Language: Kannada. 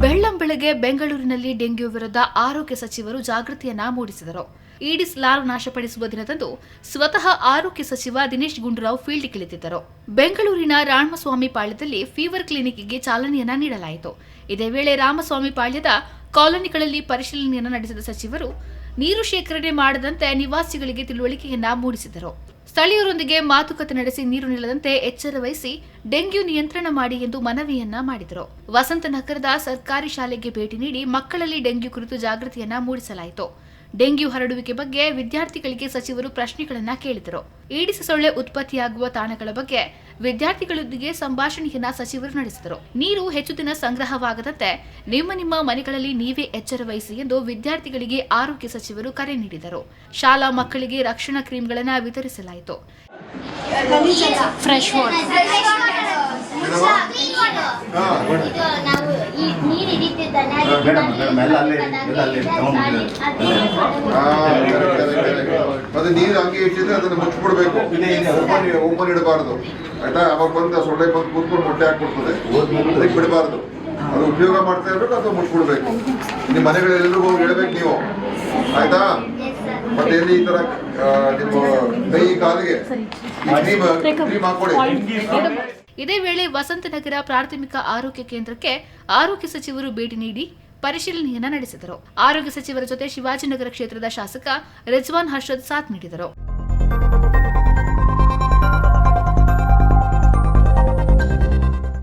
ಬೆಳ್ಳಂಬೆಳಗ್ಗೆ ಬೆಂಗಳೂರಿನಲ್ಲಿ ಡೆಂಗ್ಯೂ ವಿರುದ್ಧ ಆರೋಗ್ಯ ಸಚಿವರು ಜಾಗೃತಿಯನ್ನ ಮೂಡಿಸಿದರು. ಈಡಿಸ್ ಲಾರ್ವ್ ನಾಶಪಡಿಸುವ ದಿನದಂದು ಸ್ವತಃ ಆರೋಗ್ಯ ಸಚಿವ ದಿನೇಶ್ ಗುಂಡೂರಾವ್ ಫೀಲ್ಡ್ಗಿಳಿದಿದ್ದರು ಬೆಂಗಳೂರಿನ ರಾಮಸ್ವಾಮಿ ಪಾಳ್ಯದಲ್ಲಿ ಫೀವರ್ ಕ್ಲಿನಿಕ್ಗೆ ಚಾಲನೆಯನ್ನ ನೀಡಲಾಯಿತು. ಇದೇ ವೇಳೆ ರಾಮಸ್ವಾಮಿ ಪಾಳ್ಯದ ಕಾಲೋನಿಗಳಲ್ಲಿ ಪರಿಶೀಲನೆಯನ್ನ ನಡೆಸಿದ ಸಚಿವರು, ನೀರು ಶೇಖರಣೆ ಮಾಡದಂತೆ ನಿವಾಸಿಗಳಿಗೆ ತಿಳುವಳಿಕೆಯನ್ನ ಮೂಡಿಸಿದರು. ಸ್ಥಳೀಯರೊಂದಿಗೆ ಮಾತುಕತೆ ನಡೆಸಿ ನೀರು ನಿಲ್ಲದಂತೆ ಎಚ್ಚರ ವಹಿಸಿ ಡೆಂಗ್ಯೂ ನಿಯಂತ್ರಣ ಮಾಡಿ ಎಂದು ಮನವಿಯನ್ನ ಮಾಡಿದರು. ವಸಂತ ನಗರದ ಸರ್ಕಾರಿ ಶಾಲೆಗೆ ಭೇಟಿ ನೀಡಿ ಮಕ್ಕಳಲ್ಲಿ ಡೆಂಗ್ಯೂ ಕುರಿತು ಜಾಗೃತಿಯನ್ನ ಮೂಡಿಸಲಾಯಿತು. ಡೆಂಗ್ಯೂ ಹರಡುವಿಕೆ ಬಗ್ಗೆ ವಿದ್ಯಾರ್ಥಿಗಳಿಗೆ ಸಚಿವರು ಪ್ರಶ್ನೆಗಳನ್ನ ಕೇಳಿದರು. ಈಡಿಸ ಸೊಳ್ಳೆ ಉತ್ಪತ್ತಿಯಾಗುವ ತಾಣಗಳ ಬಗ್ಗೆ ವಿದ್ಯಾರ್ಥಿಗಳೊಂದಿಗೆ ಸಂಭಾಷಣೆಯನ್ನ ಸಚಿವರು ನಡೆಸಿದರು. ನೀರು ಹೆಚ್ಚು ದಿನ ಸಂಗ್ರಹವಾಗದಂತೆ ನಿಮ್ಮ ನಿಮ್ಮ ಮನೆಗಳಲ್ಲಿ ನೀವೇ ಎಚ್ಚರ ವಹಿಸಿ ಎಂದು ವಿದ್ಯಾರ್ಥಿಗಳಿಗೆ ಆರೋಗ್ಯ ಸಚಿವರು ಕರೆ ನೀಡಿದರು. ಶಾಲಾ ಮಕ್ಕಳಿಗೆ ರಕ್ಷಣಾ ಕ್ರೀಮ್ಗಳನ್ನು ವಿತರಿಸಲಾಯಿತು. ಫ್ರೆಶ್ ವಾಟರ್ ಇದು ನೀರು ಹೋಗಿ. ಇಟ್ಟಿದ್ರೆ ಅದನ್ನ ಮುಚ್ಚಿಬಿಡ್ಬೇಕು. Open open ಇಡಬಾರ್ದು. ಆಯ್ತಾ? ಅವಾಗ ಬಂದು ಸೊಳ್ಳೆ ಬಂದು ಕೂತ್ಕೊಂಡು ಮೊಟ್ಟೆ ಹಾಕ್ಬಿಡ್ತದೆ. ಅದಕ್ಕೆ ಬಿಡಬಾರ್ದು. ಅದು ಉಪಯೋಗ ಮಾಡ್ತಾ ಇರ್ಬೇಕು ಅದು ಮುಚ್ಚಿಬಿಡ್ಬೇಕು? ನಿಮ್ಮ ಮನೆಗಳೆಲ್ಲರಿಗೂ ಹೋಗಿ ಹೇಳ್ಬೇಕು ನೀವು. ಆಯ್ತಾ? ಮತ್ತೆ ಎಲ್ಲಿ ಈ ತರ ನಿಮ್ಮ ಕೈ ಕಾಲಿಗೆ ಕ್ರೀಮ್ ಕ್ರೀಮ್ ಹಾಕೊಳ್ಳಿ ಇದೇ ವೇಳೆ ವಸಂತನಗರ ಪ್ರಾಥಮಿಕ ಆರೋಗ್ಯ ಕೇಂದ್ರಕ್ಕೆ ಆರೋಗ್ಯ ಸಚಿವರು ಭೇಟಿ ನೀಡಿ ಪರಿಶೀಲನೆಯನ್ನ ನಡೆಸಿದರು. ಆರೋಗ್ಯ ಸಚಿವರ ಜೊತೆ ಶಿವಾಜಿನಗರ ಕ್ಷೇತ್ರದ ಶಾಸಕ ರಿಜ್ವಾನ್ ಹರ್ಷದ್ ಸಾಥ್ ನೀಡಿದರು.